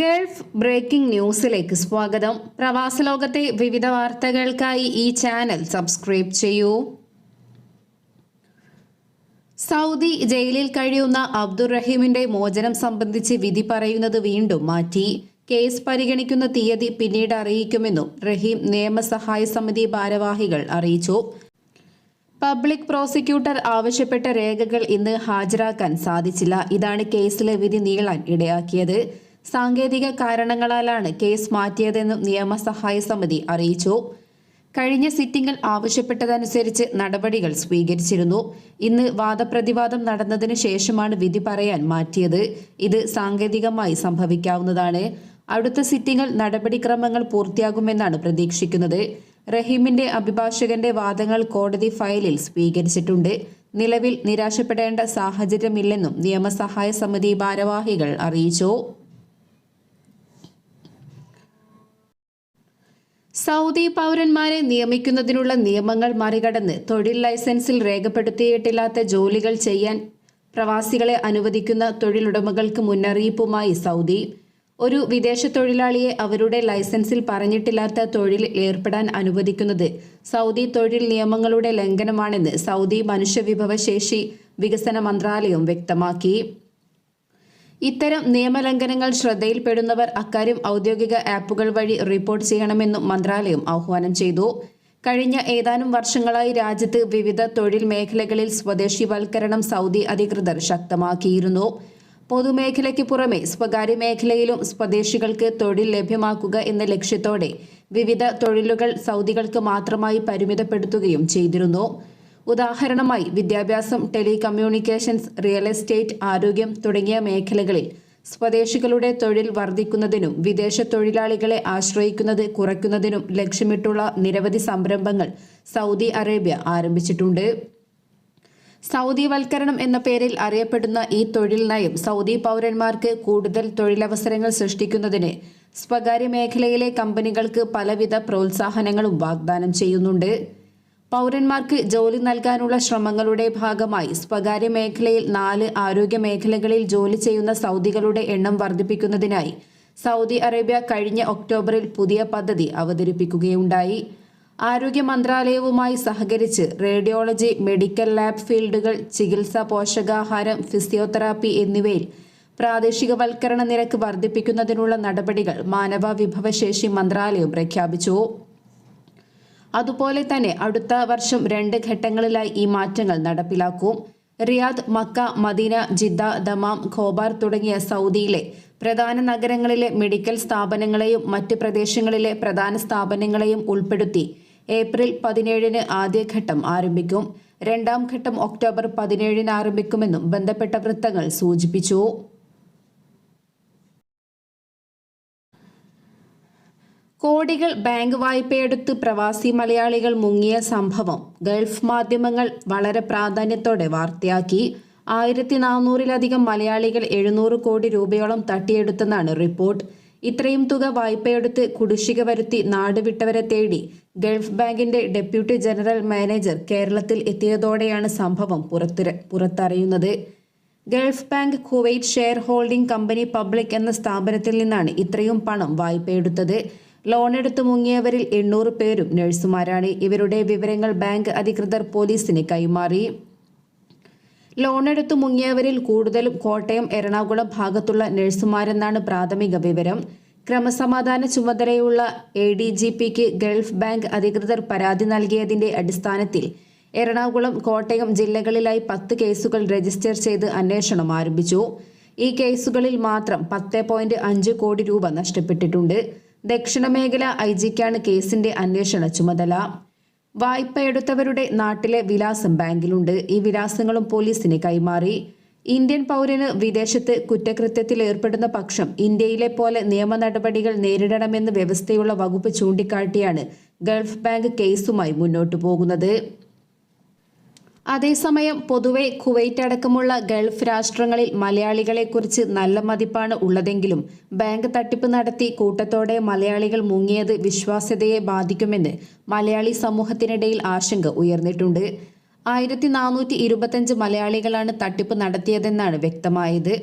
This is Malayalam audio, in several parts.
ഗൾഫ് ബ്രേക്കിംഗ് ന്യൂസിലേക്ക് സ്വാഗതം. പ്രവാസ ലോകത്തെ വിവിധ വാർത്തകൾക്കായി ഈ ചാനൽ സബ്സ്ക്രൈബ് ചെയ്യൂ. സൗദി ജയിലിൽ കഴിയുന്ന അബ്ദുറഹീമിന്റെ മോചനം സംബന്ധിച്ച് വിധി പറയുന്നത് വീണ്ടും മാറ്റി. കേസ് പരിഗണിക്കുന്ന തീയതി പിന്നീട് അറിയിക്കുമെന്നും റഹീം നിയമസഹായ സമിതി ഭാരവാഹികൾ അറിയിച്ചു. പബ്ലിക് പ്രോസിക്യൂട്ടർ ആവശ്യപ്പെട്ട രേഖകൾ ഇന്ന് ഹാജരാക്കാൻ സാധിച്ചില്ല. ഇതാണ് കേസിലെ വിധി നീളാൻ ഇടയാക്കിയത്. സാങ്കേതിക കാരണങ്ങളാലാണ് കേസ് മാറ്റിയതെന്നും നിയമസഹായ സമിതി അറിയിച്ചു. കഴിഞ്ഞ സിറ്റിംഗിൽ ആവശ്യപ്പെട്ടതനുസരിച്ച് നടപടികൾ സ്വീകരിച്ചിരുന്നു. ഇന്ന് വാദപ്രതിവാദം നടന്നതിനു ശേഷമാണ് വിധി പറയാൻ മാറ്റിയത്. ഇത് സാങ്കേതികമായി സംഭവിക്കാവുന്നതാണ്. അടുത്ത സിറ്റിംഗിൽ നടപടിക്രമങ്ങൾ പൂർത്തിയാകുമെന്നാണ് പ്രതീക്ഷിക്കുന്നത്. റഹീമിന്റെ അഭിഭാഷകന്റെ വാദങ്ങൾ കോടതി ഫയലിൽ സ്വീകരിച്ചിട്ടുണ്ട്. നിലവിൽ നിരാശപ്പെടേണ്ട സാഹചര്യമില്ലെന്നും നിയമസഹായ സമിതി ഭാരവാഹികൾ അറിയിച്ചു. സൗദി പൗരന്മാരെ നിയമിക്കുന്നതിനുള്ള നിയമങ്ങൾ മറികടന്ന് തൊഴിൽ ലൈസൻസിൽ രേഖപ്പെടുത്തിയിട്ടില്ലാത്ത ജോലികൾ ചെയ്യാൻ പ്രവാസികളെ അനുവദിക്കുന്ന തൊഴിലുടമകൾക്ക് മുന്നറിയിപ്പുമായി സൗദി. ഒരു വിദേശ തൊഴിലാളിയെ അവരുടെ ലൈസൻസിൽ പറഞ്ഞിട്ടില്ലാത്ത തൊഴിൽ ഏർപ്പെടാൻ അനുവദിക്കുന്നത് സൗദി തൊഴിൽ നിയമങ്ങളുടെ ലംഘനമാണെന്ന് സൗദി മനുഷ്യവിഭവശേഷി വികസന മന്ത്രാലയം വ്യക്തമാക്കി. ഇത്തരം നിയമലംഘനങ്ങൾ ശ്രദ്ധയിൽപ്പെടുന്നവർ അക്കാര്യം ഔദ്യോഗിക ആപ്പുകൾ വഴി റിപ്പോർട്ട് ചെയ്യണമെന്നും മന്ത്രാലയം ആഹ്വാനം ചെയ്തു. കഴിഞ്ഞ ഏതാനും വർഷങ്ങളായി രാജ്യത്ത് വിവിധ തൊഴിൽ മേഖലകളിൽ സ്വദേശിവൽക്കരണം സൗദി അധികൃതർ ശക്തമാക്കിയിരുന്നു. പൊതുമേഖലയ്ക്ക് പുറമെ സ്വകാര്യ മേഖലയിലും സ്വദേശികൾക്ക് തൊഴിൽ ലഭ്യമാക്കുക എന്ന ലക്ഷ്യത്തോടെ വിവിധ തൊഴിലുകൾ സൗദികൾക്ക് മാത്രമായി പരിമിതപ്പെടുത്തുകയും ചെയ്തിരുന്നു. ഉദാഹരണമായി വിദ്യാഭ്യാസം ടെലികമ്മ്യൂണിക്കേഷൻസ് റിയൽ എസ്റ്റേറ്റ് ആരോഗ്യം തുടങ്ങിയ മേഖലകളിൽ സ്വദേശികളുടെ തൊഴിൽ വർദ്ധിക്കുന്നതിനും വിദേശ തൊഴിലാളികളെ ആശ്രയിക്കുന്നത് കുറയ്ക്കുന്നതിനും ലക്ഷ്യമിട്ടുള്ള നിരവധി സംരംഭങ്ങൾ സൗദി അറേബ്യ ആരംഭിച്ചിട്ടുണ്ട്. സൗദി വൽക്കരണം എന്ന പേരിൽ അറിയപ്പെടുന്ന ഈ തൊഴിൽ നയം സൗദി പൗരന്മാർക്ക് കൂടുതൽ തൊഴിലവസരങ്ങൾ സൃഷ്ടിക്കുന്നതിന് സ്വകാര്യ മേഖലയിലെ കമ്പനികൾക്ക് പലവിധ പ്രോത്സാഹനങ്ങളും വാഗ്ദാനം ചെയ്യുന്നുണ്ട്. പൗരന്മാർക്ക് ജോലി നൽകാനുള്ള ശ്രമങ്ങളുടെ ഭാഗമായി സ്വകാര്യ മേഖലയിൽ നാല് ആരോഗ്യ മേഖലകളിൽ ജോലി ചെയ്യുന്ന സൗദികളുടെ എണ്ണം വർദ്ധിപ്പിക്കുന്നതിനായി സൗദി അറേബ്യ കഴിഞ്ഞ ഒക്ടോബറിൽ പുതിയ പദ്ധതി അവതരിപ്പിക്കുകയുണ്ടായി. ആരോഗ്യ മന്ത്രാലയവുമായി സഹകരിച്ച് റേഡിയോളജി മെഡിക്കൽ ലാബ് ഫീൽഡുകൾ ചികിത്സ പോഷകാഹാരം ഫിസിയോതെറാപ്പി എന്നിവയിൽ പ്രാദേശികവൽക്കരണ നിരക്ക് വർദ്ധിപ്പിക്കുന്നതിനുള്ള നടപടികൾ മാനവ വിഭവശേഷി മന്ത്രാലയം പ്രഖ്യാപിച്ചു. അതുപോലെ തന്നെ അടുത്ത വർഷം രണ്ട് ഘട്ടങ്ങളിലായി ഈ മാറ്റങ്ങൾ നടപ്പിലാക്കും. Riyadh Mecca Medina Jeddah Dammam Khobar തുടങ്ങിയ സൗദിയിലെ പ്രധാന നഗരങ്ങളിലെ മെഡിക്കൽ സ്ഥാപനങ്ങളെയും മറ്റ് പ്രദേശങ്ങളിലെ പ്രധാന സ്ഥാപനങ്ങളെയും ഉൾപ്പെടുത്തി ഏപ്രിൽ പതിനേഴിന് ആദ്യഘട്ടം ആരംഭിക്കും. രണ്ടാം ഘട്ടം ഒക്ടോബർ പതിനേഴിന് ആരംഭിക്കുമെന്നും ബന്ധപ്പെട്ട വൃത്തങ്ങൾ സൂചിപ്പിച്ചു. കോടികൾ ബാങ്ക് വായ്പയെടുത്ത് പ്രവാസി മലയാളികൾ മുങ്ങിയ സംഭവം ഗൾഫ് മാധ്യമങ്ങൾ വളരെ പ്രാധാന്യത്തോടെ വാർത്തയാക്കി. ആയിരത്തി നാനൂറിലധികം മലയാളികൾ എഴുന്നൂറ് കോടി രൂപയോളം തട്ടിയെടുത്തെന്നാണ് റിപ്പോർട്ട്. ഇത്രയും തുക വായ്പയെടുത്ത് കുടിശ്ശിക വരുത്തി നാടുവിട്ടവരെ തേടി ഗൾഫ് ബാങ്കിന്റെ ഡെപ്യൂട്ടി ജനറൽ മാനേജർ കേരളത്തിൽ എത്തിയതോടെയാണ് സംഭവം പുറത്തറിയുന്നത്. Gulf Bank Kuwait shareholding company public എന്ന സ്ഥാപനത്തിൽ നിന്നാണ് ഇത്രയും പണം വായ്പയെടുത്തത്. ലോണെടുത്ത് മുങ്ങിയവരിൽ എണ്ണൂറ് പേരും നഴ്സുമാരാണ്. ഇവരുടെ വിവരങ്ങൾ ബാങ്ക് അധികൃതർ പോലീസിന് കൈമാറി. ലോണെടുത്ത് മുങ്ങിയവരിൽ കൂടുതലും കോട്ടയം എറണാകുളം ഭാഗത്തുള്ള നഴ്സുമാരെന്നാണ് പ്രാഥമിക വിവരം. ക്രമസമാധാന ചുമതലയുള്ള എ ഡി ജി പിക്ക് ഗൾഫ് ബാങ്ക് അധികൃതർ പരാതി നൽകിയതിന്റെ അടിസ്ഥാനത്തിൽ എറണാകുളം കോട്ടയം ജില്ലകളിലായി പത്ത് കേസുകൾ രജിസ്റ്റർ ചെയ്ത് അന്വേഷണം ആരംഭിച്ചു. ഈ കേസുകളിൽ മാത്രം പത്ത് പോയിന്റ് അഞ്ച് കോടി രൂപ നഷ്ടപ്പെട്ടിട്ടുണ്ട്. ദക്ഷിണ മേഖല ഐ ജിക്കാണ് കേസിന്റെ അന്വേഷണ ചുമതല. വായ്പയെടുത്തവരുടെ നാട്ടിലെ വിലാസം ബാങ്കിലുണ്ട്. ഈ വിലാസങ്ങളും പോലീസിന് കൈമാറി. ഇന്ത്യൻ പൗരന് വിദേശത്ത് കുറ്റകൃത്യത്തിൽ ഏർപ്പെടുന്ന പക്ഷം ഇന്ത്യയിലെ പോലെ നിയമ നടപടികൾ നേരിടണമെന്ന് വ്യവസ്ഥയുള്ള വകുപ്പ് ചൂണ്ടിക്കാട്ടിയാണ് ഗൾഫ് ബാങ്ക് കേസുമായി മുന്നോട്ടു പോകുന്നത്. അതേസമയം പൊതുവെ കുവൈറ്റ് അടക്കമുള്ള ഗൾഫ് രാഷ്ട്രങ്ങളിൽ മലയാളികളെക്കുറിച്ച് നല്ല മതിപ്പാണ് ഉള്ളതെങ്കിലും ബാങ്ക് തട്ടിപ്പ് നടത്തി കൂട്ടത്തോടെ മലയാളികൾ മുങ്ങിയത് വിശ്വാസ്യതയെ ബാധിക്കുമെന്ന് മലയാളി സമൂഹത്തിനിടയിൽ ആശങ്ക ഉയർന്നിട്ടുണ്ട്. ആയിരത്തി നാനൂറ്റി ഇരുപത്തഞ്ച് മലയാളികളാണ് തട്ടിപ്പ് നടത്തിയതെന്നാണ് വ്യക്തമായത്.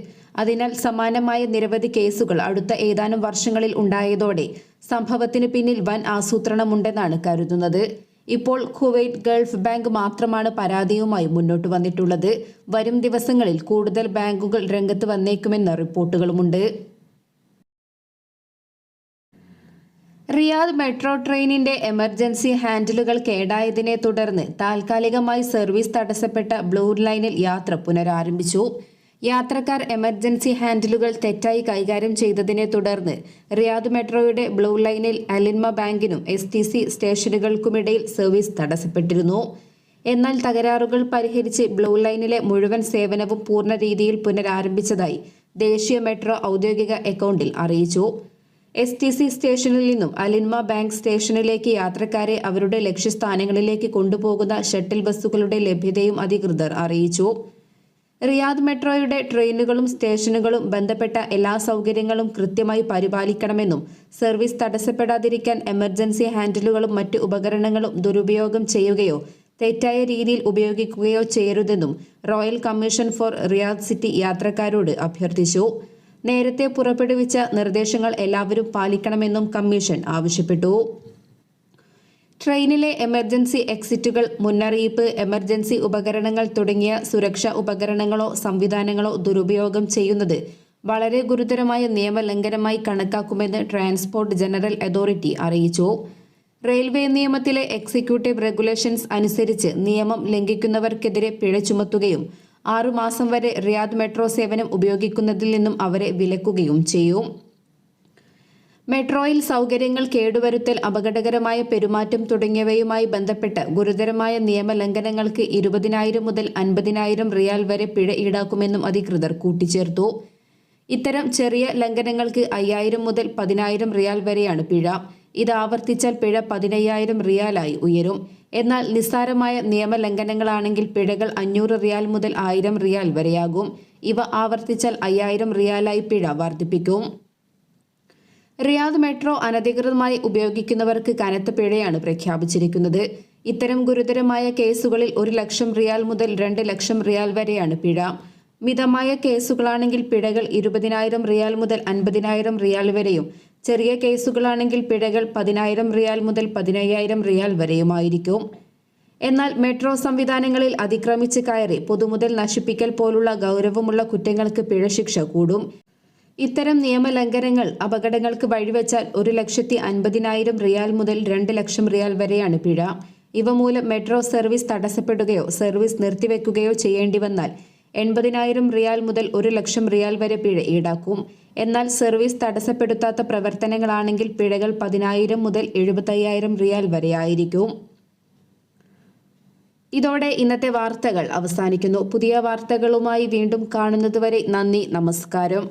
അതിനാൽ സമാനമായ നിരവധി കേസുകൾ അടുത്ത ഏതാനും വർഷങ്ങളിൽ ഉണ്ടായതോടെ സംഭവത്തിന് പിന്നിൽ വൻ ആസൂത്രണമുണ്ടെന്നാണ് കരുതുന്നത്. ഇപ്പോൾ കുവൈറ്റ് ഗൾഫ് ബാങ്ക് മാത്രമാണ് പരാതിയുമായി മുന്നോട്ട് വന്നിട്ടുള്ളത്. വരും ദിവസങ്ങളിൽ കൂടുതൽ ബാങ്കുകൾ രംഗത്ത് വന്നേക്കുമെന്ന റിപ്പോർട്ടുകളുമുണ്ട്. റിയാദ് മെട്രോ ട്രെയിനിന്റെ എമർജൻസി ഹാൻഡിലുകൾ കേടായതിനെ തുടർന്ന് താൽക്കാലികമായി സർവീസ് തടസ്സപ്പെട്ട ബ്ലൂ ലൈനിൽ യാത്ര പുനരാരംഭിച്ചു. യാത്രക്കാർ എമർജൻസി ഹാൻഡിലുകൾ തെറ്റായി കൈകാര്യം ചെയ്തതിനെ തുടർന്ന് റിയാദ് മെട്രോയുടെ ബ്ലൂ ലൈനിൽ അലിൻമ ബാങ്കിനും എസ് ടി സി സ്റ്റേഷനുകൾക്കുമിടയിൽ സർവീസ് തടസ്സപ്പെട്ടിരുന്നു. എന്നാൽ തകരാറുകൾ പരിഹരിച്ച് ബ്ലൂ ലൈനിലെ മുഴുവൻ സേവനവും പൂർണ രീതിയിൽ പുനരാരംഭിച്ചതായി ദേശീയ മെട്രോ ഔദ്യോഗിക അക്കൗണ്ടിൽ അറിയിച്ചു. എസ് ടി സി സ്റ്റേഷനിൽ നിന്നും അലിൻമ ബാങ്ക് സ്റ്റേഷനിലേക്ക് യാത്രക്കാരെ അവരുടെ ലക്ഷ്യസ്ഥാനങ്ങളിലേക്ക് കൊണ്ടുപോകുന്ന ഷട്ടിൽ ബസ്സുകളുടെ ലഭ്യതയും അധികൃതർ അറിയിച്ചു. റിയാദ് മെട്രോയുടെ ട്രെയിനുകളും സ്റ്റേഷനുകളും ബന്ധപ്പെട്ട എല്ലാ സൗകര്യങ്ങളും കൃത്യമായി പരിപാലിക്കണമെന്നും സർവീസ് തടസ്സപ്പെടാതിരിക്കാൻ എമർജൻസി ഹാൻഡിലുകളും മറ്റ് ഉപകരണങ്ങളും ദുരുപയോഗം ചെയ്യുകയോ തെറ്റായ രീതിയിൽ ഉപയോഗിക്കുകയോ ചെയ്യരുതെന്നും royal commission for Riyadh city യാത്രക്കാരോട് അഭ്യർത്ഥിച്ചു. നേരത്തെ പുറപ്പെടുവിച്ച നിർദ്ദേശങ്ങൾ എല്ലാവരും പാലിക്കണമെന്നും കമ്മീഷൻ ആവശ്യപ്പെട്ടു. ട്രെയിനിലെ എമർജൻസി എക്സിറ്റുകൾ മുന്നറിയിപ്പ് എമർജൻസി ഉപകരണങ്ങൾ തുടങ്ങിയ സുരക്ഷാ ഉപകരണങ്ങളോ സംവിധാനങ്ങളോ ദുരുപയോഗം ചെയ്യുന്നത് വളരെ ഗുരുതരമായ നിയമലംഘനമായി കണക്കാക്കുമെന്ന് ട്രാൻസ്പോർട്ട് ജനറൽ അതോറിറ്റി അറിയിച്ചു. റെയിൽവേ നിയമത്തിലെ എക്സിക്യൂട്ടീവ് റെഗുലേഷൻസ് അനുസരിച്ച് നിയമം ലംഘിക്കുന്നവർക്കെതിരെ പിഴ ചുമത്തുകയും ആറുമാസം വരെ റിയാദ് മെട്രോ സേവനം ഉപയോഗിക്കുന്നതിൽ നിന്നും അവരെ വിലക്കുകയും ചെയ്യും. മെട്രോയിൽ സൗകര്യങ്ങൾ കേടുവരുത്തൽ അപകടകരമായ പെരുമാറ്റം തുടങ്ങിയവയുമായി ബന്ധപ്പെട്ട് ഗുരുതരമായ നിയമലംഘനങ്ങൾക്ക് ഇരുപതിനായിരം മുതൽ അൻപതിനായിരം റിയാൽ വരെ പിഴ ഈടാക്കുമെന്നും അധികൃതർ കൂട്ടിച്ചേർത്തു. ഇത്തരം ചെറിയ ലംഘനങ്ങൾക്ക് അയ്യായിരം മുതൽ പതിനായിരം റിയാൽ വരെയാണ് പിഴ. ഇത് ആവർത്തിച്ചാൽ പിഴ പതിനയ്യായിരം റിയാലായി ഉയരും. എന്നാൽ നിസ്സാരമായ നിയമലംഘനങ്ങളാണെങ്കിൽ പിഴകൾ അഞ്ഞൂറ് റിയാൽ മുതൽ ആയിരം റിയാൽ വരെയാകും. ഇവ ആവർത്തിച്ചാൽ അയ്യായിരം റിയാലായി പിഴ വർദ്ധിപ്പിക്കും. റിയാദ് മെട്രോ അനധികൃതമായി ഉപയോഗിക്കുന്നവർക്ക് കനത്ത പിഴയാണ് പ്രഖ്യാപിച്ചിരിക്കുന്നത്. ഇത്തരം ഗുരുതരമായ കേസുകളിൽ ഒരു ലക്ഷം റിയാൽ മുതൽ രണ്ട് ലക്ഷം റിയാൽ വരെയാണ് പിഴ. മിതമായ കേസുകളാണെങ്കിൽ പിഴകൾ ഇരുപതിനായിരം റിയാൽ മുതൽ അൻപതിനായിരം റിയാൽ വരെയും ചെറിയ കേസുകളാണെങ്കിൽ പിഴകൾ പതിനായിരം റിയാൽ മുതൽ പതിനയ്യായിരം റിയാൽ വരെയുമായിരിക്കും. എന്നാൽ മെട്രോ സംവിധാനങ്ങളിൽ അതിക്രമിച്ച് കയറി പൊതുമുതൽ നശിപ്പിക്കൽ പോലുള്ള ഗൗരവമുള്ള കുറ്റങ്ങൾക്ക് പിഴശിക്ഷ കൂടും. ഇത്തരം നിയമലംഘനങ്ങൾ അപകടങ്ങൾക്ക് വഴിവെച്ചാൽ ഒരു ലക്ഷത്തി അൻപതിനായിരം റിയാൽ മുതൽ രണ്ട് ലക്ഷം റിയാൽ വരെയാണ് പിഴ. ഇവ മൂലം മെട്രോ സർവീസ് തടസ്സപ്പെടുകയോ സർവീസ് നിർത്തിവെക്കുകയോ ചെയ്യേണ്ടി വന്നാൽ എൺപതിനായിരം റിയാൽ മുതൽ ഒരു ലക്ഷം റിയാൽ വരെ പിഴ ഈടാക്കും. എന്നാൽ സർവീസ് തടസ്സപ്പെടുത്താത്ത പ്രവർത്തനങ്ങളാണെങ്കിൽ പിഴകൾ പതിനായിരം മുതൽ എഴുപത്തയ്യായിരം റിയാൽ വരെ ആയിരിക്കും. ഇതോടെ ഇന്നത്തെ വാർത്തകൾ അവസാനിക്കുന്നു. പുതിയ വാർത്തകളുമായി വീണ്ടും കാണുന്നതുവരെ നന്ദി നമസ്കാരം.